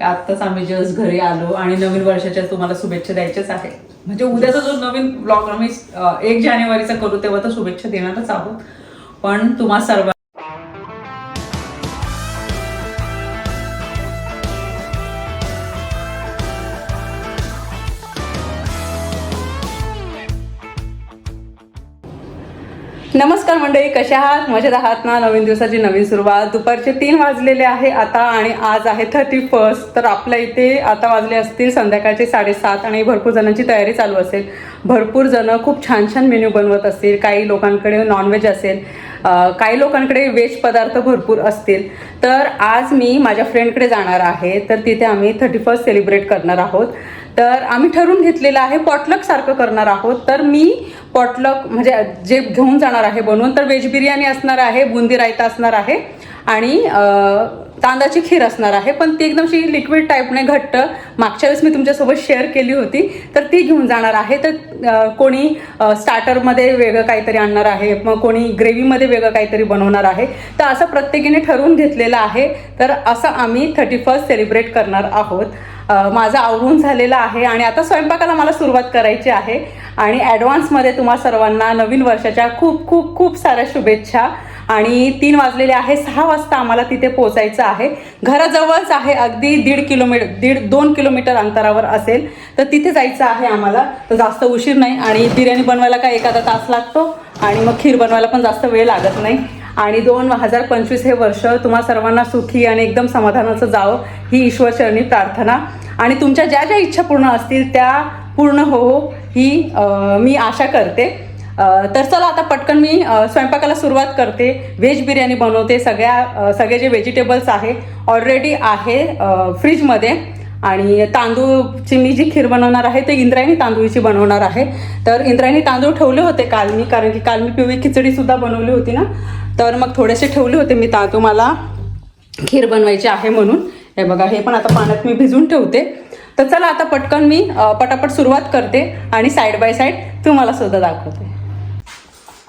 आत्ताच आम्ही जस्ट घरी आलो आणि नवीन वर्षाच्या तुम्हाला शुभेच्छा द्यायच्याच आहे म्हणजे उद्याचा जो नवीन ब्लॉग आम्ही एक जानेवारीचा करू तेव्हा तर शुभेच्छा देणारच आहोत. पण तुम्हा सर्व नमस्कार मंडळी कशा आहात? मजेत आहात ना? नवीन दिवसाची नवीन सुरुवात. दुपारचे तीन वाजलेले आहे आता आणि आज आहे थर्टी फर्स्ट तर आपल्या इथे आता वाजले असतील संध्याकाळचे साडेसात आणि भरपूर जणांची तयारी चालू असेल. भरपूर जण खूप छान छान मेन्यू बनवत असतील. काही लोकांकडे नॉनव्हेज असेल. काही लोकांकडे व्हेज पदार्थ भरपूर असतील. तर आज मी माझ्या फ्रेंडकडे जाणार आहे. तर तिथे आम्ही थर्टी फर्स्ट सेलिब्रेट करणार आहोत. तर आम्ही ठरवून घेतलेलं आहे पॉटलक सारखं करणार आहोत. तर मी पॉटलक म्हणजे जे घेऊन जाणार आहे बनवून तर व्हेज बिर्याणी असणार आहे बुंदी रायता असणार आहे आणि तांदाची तांदळाची खीर असणार आहे. पण ती एकदम अशी लिक्विड टाईपने घट्ट. मागच्या वेळेस मी तुमच्यासोबत शेअर केली होती. तर ती घेऊन जाणार आहे. तर कोणी स्टार्टरमध्ये वेगळं काहीतरी आणणार आहे मग कोणी ग्रेव्हीमध्ये वेगळं काहीतरी बनवणार आहे. तर असं प्रत्येकीने ठरवून घेतलेलं आहे. तर असं आम्ही थर्टी फर्स्ट सेलिब्रेट करणार आहोत. माझं आवरून झालेलं आहे आणि आता स्वयंपाकाला मला सुरुवात करायची आहे. आणि ॲडव्हान्समध्ये तुम्हा सर्वांना नवीन वर्षाच्या खूप खूप खूप साऱ्या शुभेच्छा. आणि तीन वाजलेले आहे सहा वाजता आम्हाला तिथे पोचायचं आहे. घराजवळच आहे अगदी दीड किलोमीटर दीड दोन किलोमीटर अंतरावर असेल. तर तिथे जायचं आहे आम्हाला. तर जास्त उशीर नाही. आणि बिर्याणी बनवायला काय एखादा तास लागतो. आणि मग खीर बनवायला पण जास्त वेळ लागत नाही. आणि दोन हजार पंचवीस हे वर्ष तुम्हा सर्वांना सुखी आणि एकदम समाधानाचं जावं ही ईश्वरचरणी प्रार्थना. आणि तुमच्या ज्या ज्या इच्छा पूर्ण असतील त्या पूर्ण हो, हो ही मी आशा करते. तर चला आता पटकन मी स्वयंपाकाला सुरुवात करते. व्हेज बिर्याणी बनवते. सगळ्या सगळे जे व्हेजिटेबल्स आहे ऑलरेडी आहे फ्रीजमध्ये आणि तांदूळची मी जी खीर बनवणार आहे ते इंद्रायणी तांदूळची बनवणार आहे. तर इंद्रायणी तांदूळ ठेवले होते काल मी कारण की काल मी पिवळी खिचडीसुद्धा बनवली होती ना. तर मग थोडेसे ठेवले होते मी तांदूळ. मला खीर बनवायची आहे म्हणून. हे बघा हे पण आता पाण्यात मी भिजून ठेवते. तर चला आता पटकन मी पटापट सुरुवात करते आणि साईड बाय साईड तुम्हाला सुद्धा दाखवते.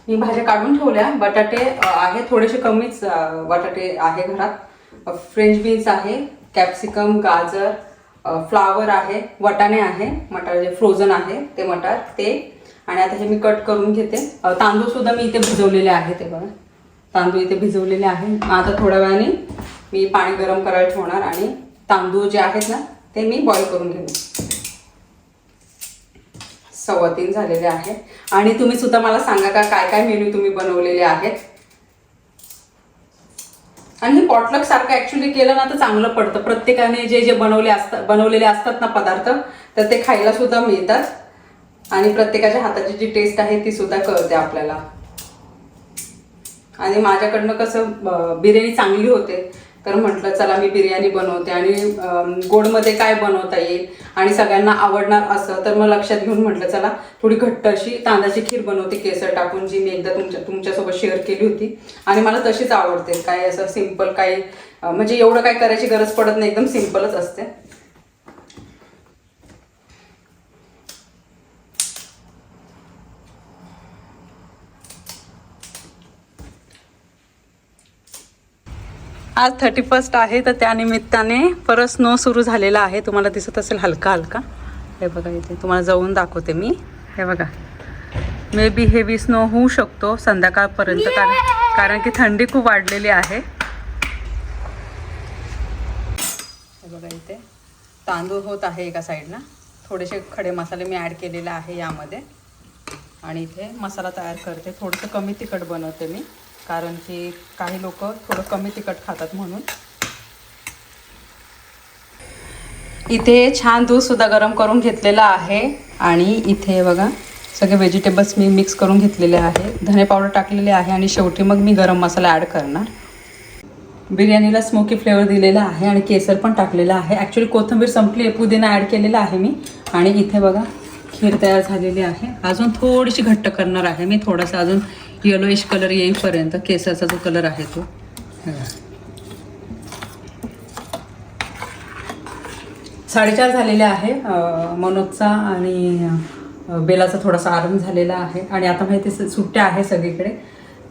मी भाज्या काढून ठेवल्या. बटाटे आहे थोडेसे कमीच बटाटे आहे घरात. फ्रेंच बीन्स आहे कॅप्सिकम गाजर फ्लावर आहे वटाणे आहे मटार जे फ्रोझन आहे ते मटार ते. आणि आता हे मी कट करून घेते. तांदूळ सुद्धा मी इथे भिजवलेले आहे ते बघा. तांदूळ इथे भिजवलेले आहे आता थोड्या वेळाने मी पाणी गरम करायला ठेवणार आणि तांदूळ जे आहेत ना ते मी बॉईल करून घेईन सव्वा तीन झालेले आहे आणि तुम्ही सुद्धा मला सांगा का काय काय मेन्यू तुम्ही बनवलेले आहेत? आणि हे पॉटलक सारखं ऍक्च्युली केलं ना तर चांगलं पडतं. प्रत्येकाने जे जे बनवले असतात बनवलेले असतात ना पदार्थ तर ते खायला सुद्धा मिळतात. आणि प्रत्येकाच्या हाताची जी टेस्ट आहे ती सुद्धा कळते आपल्याला. आणि माझ्याकडनं कसं बिर्याणी चांगली होते. तर म्हटलं चला मी बिर्याणी बनवते आणि गोडमध्ये काय बनवता येईल आणि सगळ्यांना आवडणार असं. तर मग लक्षात घेऊन म्हटलं चला थोडी घट्ट अशी तांदळाची खीर बनवते केसर टाकून जी मी एकदा तुमच्या तुमच्यासोबत शेअर केली होती. आणि मला तशीच आवडते काय असं सिंपल काय म्हणजे एवढं काय करायची गरज पडत नाही एकदम सिम्पलच असते. आज थर्टी फर्स्ट आहे तर त्यानिमित्ताने परत स्नो सुरू झालेला आहे. तुम्हाला दिसत असेल हलका हलका. हे बघा इथे तुम्हाला जाऊन दाखवते मी. हे बघा. मे बी हेवी स्नो होऊ शकतो संध्याकाळपर्यंत कारण कारण की थंडी खूप वाढलेली आहे. हे बघा इथे. तांदूळ होत आहे एका साईडला थोडेसे खडे मसाले मी ॲड केलेले आहे यामध्ये. आणि इथे मसाला तयार करते. थोडंसं कमी तिखट बनवते मी कारण की काही लोक थोडं कमी तिखट खातात म्हणून. इथे छान दूध सुद्धा गरम करून घेतलेलं आहे आणि इथे बघा सगळे व्हेजिटेबल्स मी मिक्स करून घेतलेले आहे. धने पावडर टाकलेले आहे आणि शेवटी मग मी गरम मसाला ॲड करणार. बिर्याणीला स्मोकी फ्लेवर दिलेला आहे आणि केसर पण टाकलेलं आहे. ॲक्च्युली कोथिंबीर संपली आहे पुदिना ॲड केलेला आहे मी. आणि इथे बघा खीर तयार झालेली आहे. अजून थोडीशी घट्ट करणार आहे मी. थोडासा अजून येलोइश कलर येईपर्यंत केसरचा जो कलर आहे तो. साडेचार झालेले आहे मनोजचा आणि बेलाचा थोडासा आराम झालेला आहे. आणि आता माहिती सुट्ट्या आहे सगळीकडे.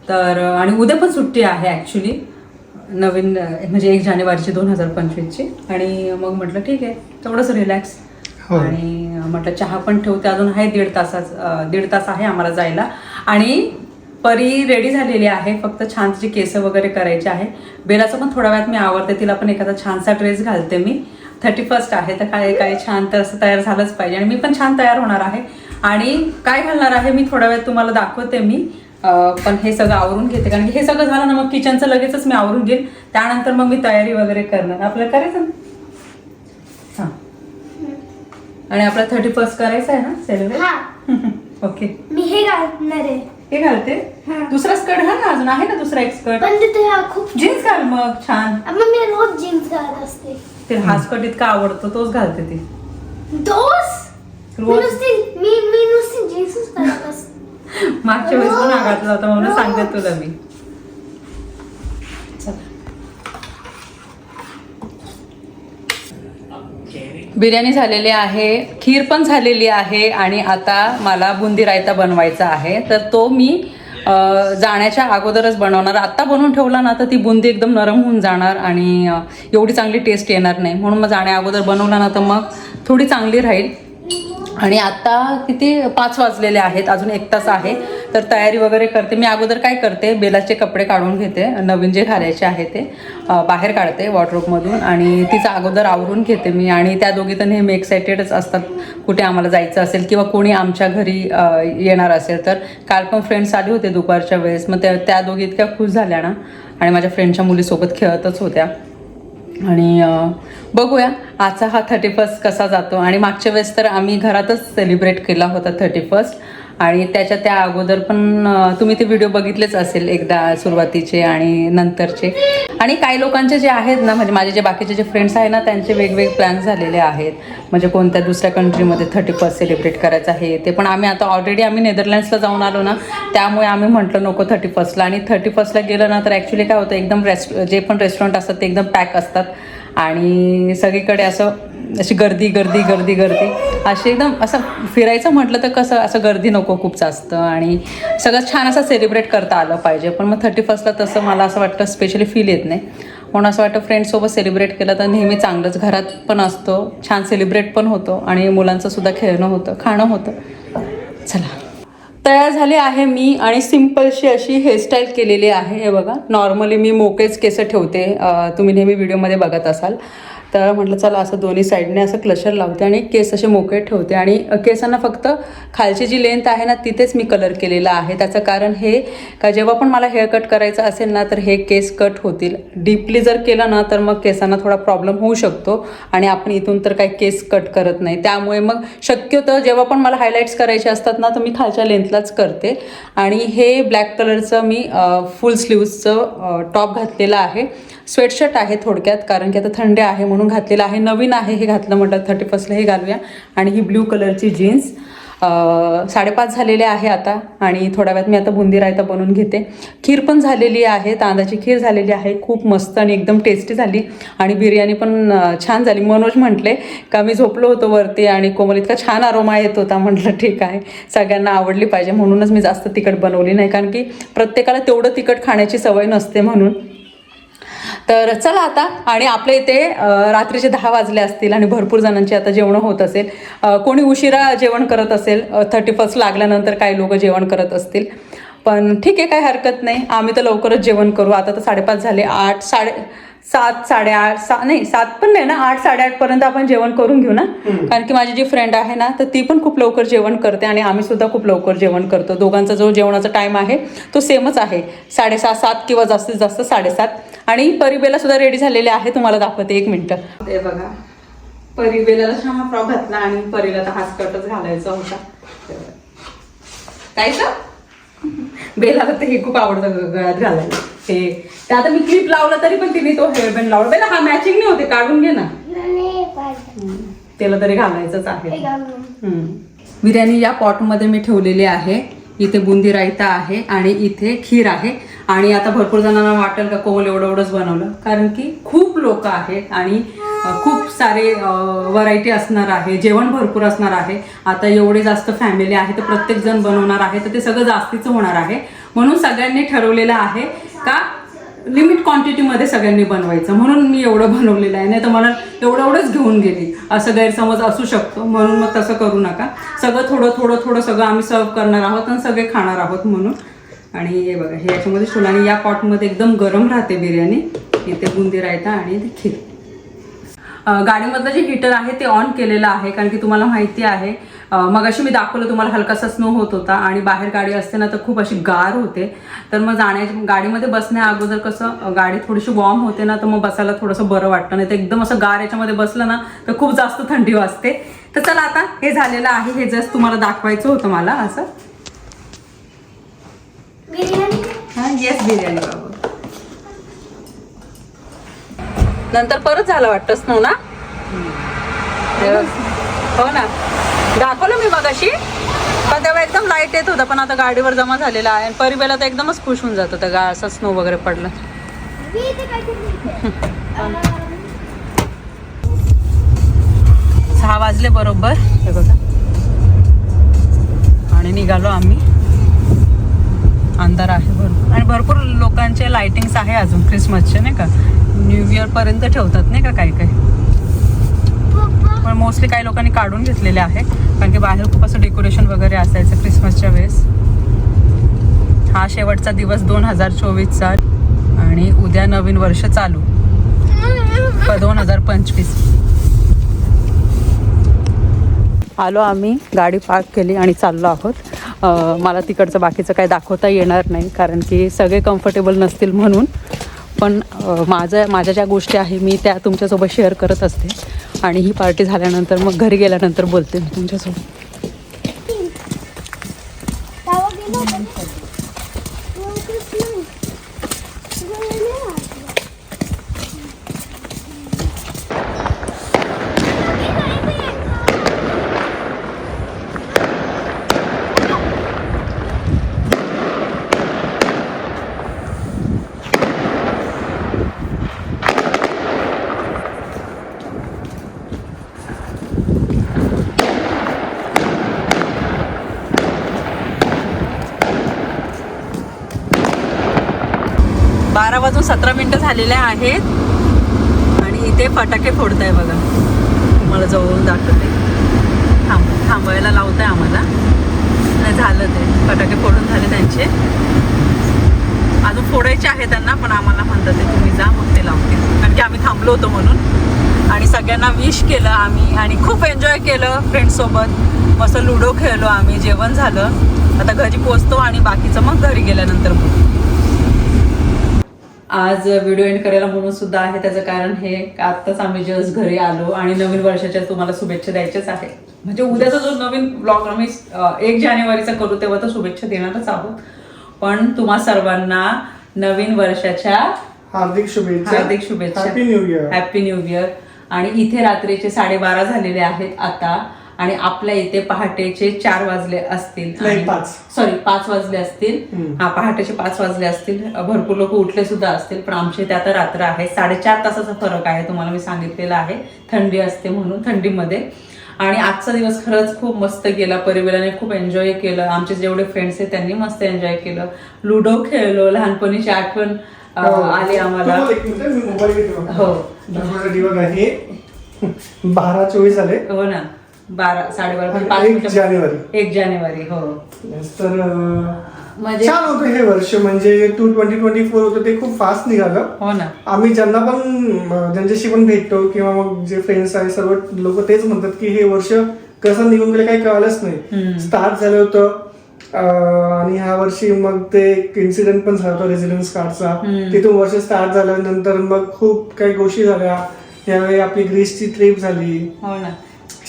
तर आणि उद्या पण सुट्टी आहे ॲक्च्युली नवीन म्हणजे एक जानेवारीची दोन हजार पंचवीसची. आणि मग म्हटलं ठीक आहे तेवढंच रिलॅक्स हो. आणि म्हटलं चहा पण ठेवते अजून आहे दीड तासाच दीड तास आहे आम्हाला जायला. आणि परी रेडी झालेली आहे फक्त छान तिची केस वगैरे करायची आहे. बेलाचं पण थोड्या वेळात मी आवडते तिला पण एखादा छानसा ड्रेस घालते मी. थर्टी फर्स्ट आहे तर काय काय छान तर असं तयार झालंच पाहिजे. आणि मी पण छान तयार होणार आहे. आणि काय घालणार आहे मी थोड्या वेळात तुम्हाला दाखवते मी. पण हे सगळं आवरून घेते कारण की हे सगळं झालं ना मग किचनचं लगेचच मी आवरून घेईन. त्यानंतर मग मी तयारी वगैरे करणार. आपल्याला करायचं ना हां आणि आपला थर्टी फर्स्ट करायचं आहे ना सेलिब्रेट हा. ओके मी हे घालणार आहे. हे घालते? हा. दुसरा स्कर्ट घाल ना अजून आहे ना दुसरा एक स्कर्ट पण तिथे खूप जीन्स घाल मग छान. मग मी रोज जीन्स घालत असते. ते हा स्कर्ट इतका आवडतो तोच घालते ती. दोस मी रोज? मी मी नुसती जीन्सच घालत असते. मागच्या वेळेस पण हा घातला होता म्हणून. सांगते तुला मी. बिर्याणी झालेली आहे खीर पण झालेली आहे आणि आता मला बुंदी रायता बनवायचा आहे. तर तो मी जाण्याच्या अगोदरच बनवणार. आत्ता बनवून ठेवला ना तर ती बुंदी एकदम नरम होऊन जाणार आणि एवढी चांगली टेस्ट येणार नाही. म्हणून मग जाण्या अगोदर बनवला ना तर मग थोडी चांगली राहील. आणि आता किती पाच वाजलेले आहेत अजून एक तास आहे. तर तयारी वगैरे करते. मी अगोदर काय करते बेलाचे कपडे काढून घेते नवीन जे घालायचे आहे ते बाहेर काढते वॉर्ड्रोबमधून आणि तिचं अगोदर आवरून घेते मी. आणि त्या दोघी तर नेहमी एक्सायटेडच असतात कुठे आम्हाला जायचं असेल किंवा कोणी आमच्या घरी येणार असेल. तर काल पण फ्रेंड्स आले होते दुपारच्या वेळेस. मग त्या त्या दोघी इतक्या खुश झाल्या ना. आणि माझ्या फ्रेंडच्या मुलीसोबत खेळतच होत्या. आणि बघूया आजचा हा थर्टी फर्स्ट कसा जातो. आणि मागच्या वेळेस तर आम्ही घरातच सेलिब्रेट केला होता थर्टी फर्स्ट आणि त्याच्या त्या अगोदर पण तुम्ही ते व्हिडिओ बघितलेच असेल एकदा सुरुवातीचे आणि नंतरचे. आणि काही लोकांचे जे आहेत ना म्हणजे माझे जे बाकीचे जे फ्रेंड्स आहे ना त्यांचे वेगवेगळे प्लॅन झालेले आहेत. म्हणजे कोणत्या दुसऱ्या कंट्रीमध्ये थर्टी फर्स्ट सेलिब्रेट करायचं आहे ते पण आम्ही आता ऑलरेडी आम्ही नेदरलँड्सला जाऊन आलो ना त्यामुळे आम्ही म्हटलं नको थर्टी फर्स्टला आणि थर्टी फर्स्टला गेलं ना तर ॲक्च्युली काय होतं एकदम रेस्ट जे पण रेस्टॉरंट असतात ते एकदम पॅक असतात. आणि सगळीकडे असं अशी गर्दी गर्दी गर्दी गर्दी. अशी एकदम असं फिरायचं म्हटलं तर कसं असं गर्दी नको खूप जास्त आणि सगळं छान असं सेलिब्रेट करता आलं पाहिजे. पण मग थर्टी फर्स्टला तसं मला असं वाटतं स्पेशली फील येत नाही. म्हणून असं वाटतं फ्रेंड्ससोबत सेलिब्रेट केलं तर नेहमी चांगलंच घरात पण असतो छान सेलिब्रेट पण होतो आणि मुलांचं सुद्धा खेळणं होतं खाणं होतं. चला. तयार झाले आहे मी आणि सिम्पलशी अशी हेअरस्टाईल केलेली आहे. हे बघा नॉर्मली मी मोकेच केस ठेवते. तुम्ही नेहमी व्हिडिओमध्ये बघत असाल. तर म्हटलं चला असं दोन्ही साईडने असं क्लशर लावते आणि केस असे मोकळे ठेवते. आणि केसांना फक्त खालची जी लेंथ आहे ना तिथेच मी कलर केलेला आहे. त्याचं कारण हे का जेव्हा पण मला हेअर कट करायचं असेल ना तर हे केस कट होतील. डीपली जर केलं ना तर मग केसांना थोडा प्रॉब्लेम होऊ शकतो आणि आपण इथून तर काही केस कट करत नाही. त्यामुळे मग शक्यतो जेव्हा पण मला हायलाईट्स करायचे असतात ना तर मी खालच्या लेंथलाच करते. आणि हे ब्लॅक कलरचं मी फुल स्लीव्सचं टॉप घातलेलं आहे. स्वेटशर्ट आहे थोडक्यात कारण की आता थंड आहे म्हणून घातलेलं आहे. नवीन आहे हे घातलं म्हटलं थर्टी फर्स्टला हे घालूया. आणि ही ब्ल्यू कलरची जीन्स साडेपाच झालेले आहे आता आणि थोड्या वेळात मी आता बुंदी रायता बनवून घेते. खीर पण झालेली आहे तांदळाची खीर झालेली आहे खूप मस्त आणि एकदम टेस्टी झाली. आणि बिर्याणी पण छान झाली. मनोज म्हटले का मी झोपलो होतो वरती आणि कोमल इतका छान अरोमा येत होता म्हटलं ठीक आहे. सगळ्यांना आवडली पाहिजे. म्हणूनच मी जास्त तिखट बनवली नाही. कारण की प्रत्येकाला तेवढं तिखट खाण्याची सवय नसते म्हणून. तर चला आता आणि आपल्या इथे रात्रीचे दहा वाजले असतील आणि भरपूर जणांची आता जेवणं होत असेल. कोणी उशिरा जेवण करत असेल थर्टी फर्स्ट लागल्यानंतर काही लोक जेवण करत असतील. पण ठीक आहे काही हरकत नाही. आम्ही तर लवकरच जेवण करू. आता तर साडेपाच झाले. आठ साडे सात साडेआठ सा नाही सात पण नाही ना? आठ साडेआठपर्यंत आपण जेवण करून घेऊ ना? कारण की माझी जी फ्रेंड आहे ना तर ती पण खूप लवकर जेवण करते आणि आम्ही सुद्धा खूप लवकर जेवण करतो. दोघांचा जो जेवणाचा टाईम आहे तो सेमच आहे. साडेसहा सात किंवा जास्तीत जास्त साडेसात. आणि परिबेला सुद्धा रेडी झालेले आहे तुम्हाला दाखवते एक मिनटं. ते बघा परिबेला हा फ्रॉक घातला आणि परीला तर हा स्कर्टच घालायचा होता. काय का बेलाला तर हे खूप आवडतं गळ्यात घालायला. हे ते आता मी क्लिप लावलं तरी पण तिने तो हेअरबँड लावला. बेला हा मॅचिंग नाही होते काढून घे ना. त्याला तरी घालायचंच आहे. बिर्याणी या पॉटमध्ये मी ठेवलेली आहे. इथे बुंदी रायता आहे आणि इथे खीर आहे. आणि आता भरपूर जणांना वाटेल का कोमल एवढं एवढंच बनवलं. कारण की खूप लोक आहेत आणि खूप सारे व्हरायटी असणार आहे जेवण भरपूर असणार आहे. आता एवढे जास्त फॅमिली आहे तर प्रत्येक जण बनवणार आहे तर ते सगळं जास्तीचं होणार आहे. म्हणून सगळ्यांनी ठरवलेलं आहे का लिमिट क्वांटिटीमध्ये सगळ्यांनी बनवायचं. म्हणून मी एवढं बनवलेलं आहे. नाही तर मला एवढं एवढंच घेऊन गेली. असं गैरसमज असू शकतो. म्हणून मग तसं करू नका. सगळं थोडं थोडं थोडं सगळं आम्ही सर्व करणार आहोत आणि सगळे खाणार आहोत म्हणून. आणि हे बघा हे याच्यामध्ये ठेवलं आणि या पॉटमध्ये एकदम गरम राहते बिर्याणी. इथे बुंदी रायता आणि इथे खीर. गाडीमधलं जे हीटर आहे ते ऑन केलेलं आहे कारण की तुम्हाला माहिती आहे. मग अशी मी दाखवलं तुम्हाला हलकासा स्नो होत होता आणि बाहेर गाडी असते ना तर खूप अशी गार होते. तर मग जाण्याची गाडीमध्ये बसण्या अगोदर कसं गाडी थोडीशी वॉर्म होते ना तर मग बसायला थोडंसं बरं वाटतं. नाही तर एकदम असं गार याच्यामध्ये बसलं ना तर खूप जास्त थंडी वाजते. तर चला आता हे झालेलं आहे हे जस्ट तुम्हाला दाखवायचं होतं मला असं. हा येस बिर्याणी बाबा. नंतर परत झालं वाटतं स्नो ना? हो ना. दाखवलं मी मगाशी. पण तेव्हा एकदम लाइट येत होता पण आता गाडीवर जमा झालेला आहे. आणि परिबेला तर एकदमच खुश होऊन जात होतं गा असं स्नो वगैरे पडलं. सहा वाजले बरोबर. हे बघा. आणि निघालो आम्ही. अंधार आहे भरपूर. आणि भरपूर लोकांचे लाइटिंग्स आहे अजून क्रिसमसचे नाही का? न्यू इयर पर्यंत ठेवतात नाही का काही काही? पण मोस्टली काही लोकांनी काढून घेतलेले आहे. कारण की बाहेर खूप असं डेकोरेशन वगैरे असायचं क्रिसमसच्या वेळेस. हा शेवटचा दिवस दोन हजार चोवीसचा आणि उद्या नवीन वर्ष चालू. दोन हजार पंचवीस. आलो आम्ही गाडी पार्क केली आणि चाललो आहोत. मला तिकडचं बाकीचं काही दाखवता येणार नाही कारण की सगळे कम्फर्टेबल नसतील म्हणून. पण माझं माझ्या ज्या गोष्टी आहे मी त्या तुमच्यासोबत शेअर करत असते. आणि ही पार्टी झाल्यानंतर मग घरी गेल्यानंतर बोलते मी तुमच्यासोबत. बारा वाजून सतरा मिनटं झालेले आहेत. आणि इथे फटाके फोडत आहे बघा. मला जवळून दाखवते. थांब थांबायला लावत आहे आम्हाला. नाही झालं ते. फटाके फोडून झाले त्यांचे. अजून फोडायचे आहे त्यांना पण आम्हाला म्हणतात ते तुम्ही जा मग ते लावते कारण की आम्ही थांबलो होतो म्हणून. आणि सगळ्यांना विश केलं आम्ही. आणि खूप एन्जॉय केलं फ्रेंड्ससोबत मस्त लुडो खेळलो आम्ही. जेवण झालं. आता घरी पोचतो आणि बाकीचं मग घरी गेल्यानंतर बघू. आज व्हिडिओ एंड करायला म्हणून सुद्धा आहे. त्याचं कारण हे आत्ताच आम्ही जस्ट घरी आलो आणि नवीन वर्षाच्या तुम्हाला शुभेच्छा द्यायच्याच आहे म्हणजे उद्याचा जो नवीन ब्लॉग आम्ही एक जानेवारीचा करू तेव्हा तर शुभेच्छा देणारच आहोत. पण तुम्हा सर्वांना नवीन वर्षाच्या हार्दिक शुभेच्छा. हार्दिक शुभेच्छा. Happy new year happy new year आणि इथे रात्रीचे साडेबारा झालेले आहेत आता. आणि आपल्या इथे पहाटेचे चार वाजले असतील. सॉरी पाच. वाजले असतील. हा पहाटेचे पाच वाजले असतील. भरपूर लोक उठले सुद्धा असतील पण आमचे इथे आता रात्र आहे. साडेचार तासाचा फरक आहे तुम्हाला मी सांगितलेलं आहे. थंडी असते म्हणून थंडीमध्ये. आणि आजचा दिवस खरंच खूप मस्त गेला परिवाराने खूप एन्जॉय केलं. आमचे जेवढे फ्रेंड्स आहेत त्यांनी मस्त एन्जॉय केलं. लुडो खेळलो लहानपणीची आठवण हो. आली आम्हाला. हो. बारा चोवीस झाले. हो ना. बारा साडेबारा पाच एक मिनिटं- जानेवारी. एक जानेवारी हो. Yes, तर अं, म्हणजे छान होतं हे वर्ष. म्हणजे टू ट्वेंटी ट्वेंटी फोर होतं ते खूप फास्ट निघालं. हो ना. आम्ही ज्यांना पण अं, ज्यांच्याशी पण भेटतो किंवा मग जे फ्रेंड्स आहे सर्व लोक तेच म्हणतात की हे वर्ष कसं निघून गेलं काही कळालंच हम्म. नाही स्टार्ट झालं होतं अं, आणि ह्या वर्षी मग ते इन्सिडेंट पण झाला होता रेसिडेन्स कार्डचा हम्म. तिथून वर्ष स्टार्ट झाल्यानंतर मग खूप काही गोष्टी झाल्या. यावेळी आपली ग्रीसची ट्रिप झाली. हो ना.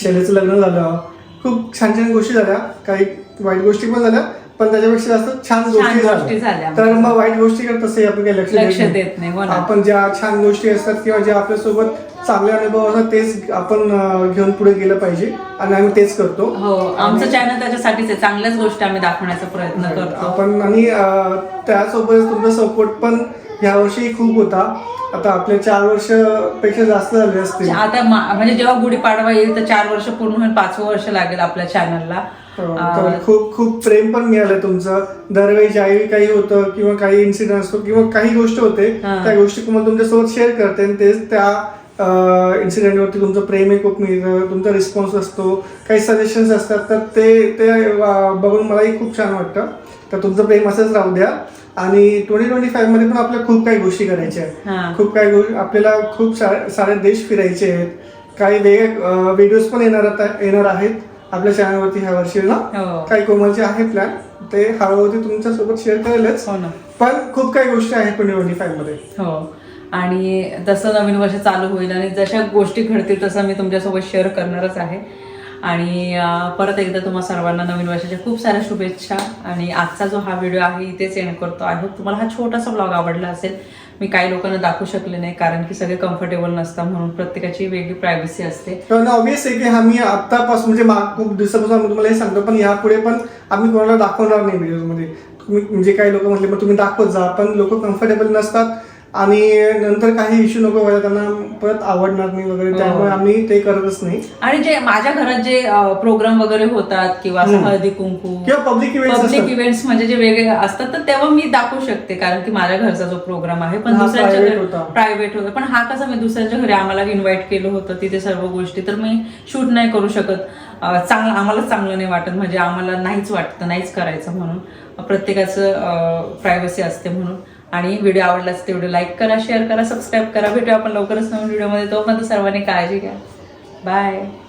शैलेचं लग्न झालं. खूप छान छान गोष्टी झाल्या. काही वाईट गोष्टी पण झाल्या पण त्याच्यापेक्षा जास्त छान गोष्टी झाल्या. तर मग वाईट गोष्टी तसे आपण काही लक्ष देत नाही, हो. आपण ज्या छान गोष्टी असतात किंवा ज्या आपल्यासोबत चांगले अनुभव असतात तेच आपण घेऊन पुढे गेलं पाहिजे आणि आम्ही तेच करतो. हो आमचं चॅनल त्याच्यासाठीच आहे. चांगल्याच गोष्टी आम्ही दाखवण्याचा प्रयत्न करतो. आपण आणि त्यासोबत तुमचा सपोर्ट पण ह्या वर्षी खूप होता. आता आपले चार वर्षपेक्षा जास्त झाले असतील. आता मा- म्हणजे जेव्हा गुढीपाडवा येईल तर चार वर्ष पूर्ण होईल पाचवं वर्ष लागेल आपल्या चॅनलला हो, खूप खूप प्रेम पण मिळालं तुमचं. दरवेळी ज्यावेळी काही होतं किंवा काही इन्सिडेंट असतो किंवा काही गोष्ट होते. त्या गोष्टी तुम्हाला तुमच्यासोबत शेअर करते आणि तेच त्या इन्सिडेंटवरती तुमचं प्रेम खूप मिळतं तुमचा रिस्पॉन्स असतो. काही सजेशन्स असतात तर ते ते बघून मलाही खूप छान वाटतं. तर तुमचं प्रेम असंच राहू द्या. आणि ट्वेंटी ट्वेंटी फाईव्हमध्ये पण आपल्याला खूप काही गोष्टी करायच्या. आहेत. खूप काही गोष्टी आपल्याला खूप सारे देश फिरायचे आहेत. काही वेगळे व्हिडिओज पण येणार येणार आहेत आपल्या चॅनलवरती ह्या वर्षी ना? हो. काही कोमलचे आहे प्लॅन ते हळूहळू तुमच्यासोबत शेअर करेलच. हो ना. पण खूप काही गोष्टी आहेत ट्वेंटी ट्वेंटी फाईव्हमध्ये. हो. आणि जसं नवीन वर्ष चालू होईल आणि जशा गोष्टी घडतील तसं मी तुमच्यासोबत शेअर करणारच आहे. आणि परत एकदा तुम्हा सर्वांना नवीन वर्षाच्या खूप साऱ्या शुभेच्छा. आणि आजचा जो हा व्हिडिओ आहे इथेच एंड करतो. आय होप तुम्हाला हा छोटासा ब्लॉग आवडला असेल. मी काही लोकांना दाखवू शकले नाही कारण की सगळे कम्फर्टेबल नसतात म्हणून प्रत्येकाची वेगळी प्रायव्हसी असते. हो, ऑब्विस आहे की आम्ही आतापासून म्हणजे खूप दिवसापासून तुम्हाला हे सांगतो पण यापुढे पण आम्ही कोणाला दाखवणार नाही व्हिडिओमध्ये. तुम्ही म्हणजे काही लोक म्हटले मग तुम्ही दाखवत जा. पण लोक कम्फर्टेबल नसतात. आणि नंतर काही इश्यू नको व्हायला त्यांना परत आवडणार नाही वगैरे हो. त्यामुळे आम्ही ते करतच नाही आणि जे माझ्या घरात जे प्रोग्राम वगैरे होतात किंवा असं. हळदी कुंकू किंवा पब्लिक इव्हेंट्स पब्लिक इव्हेंट्स म्हणजे जे वेगळे असतात तर तेव्हा मी दाखवू शकते कारण की माझ्या घरचा जो प्रोग्राम आहे पण दुसऱ्यांच्या घरी होता. प्रायव्हेट होता पण हा कसा मी दुसऱ्यांच्या घरी आम्हाला इन्व्हाइट केलं होतं तिथे सर्व गोष्टी तर मी शूट नाही करू शकत चांगलं आम्हाला चांगलं नाही वाटत म्हणजे आम्हाला नाहीच वाटतं नाहीच करायचं म्हणून प्रत्येकाचं प्रायव्हसी असते म्हणून आणि व्हिडिओ आवडलाच ते व्हिडिओ लाईक करा शेअर करा सबस्क्राईब करा. भेटू आपण लवकरच नवीन व्हिडिओमध्ये. तोपर्यंत सर्वांनी काळजी घ्या. बाय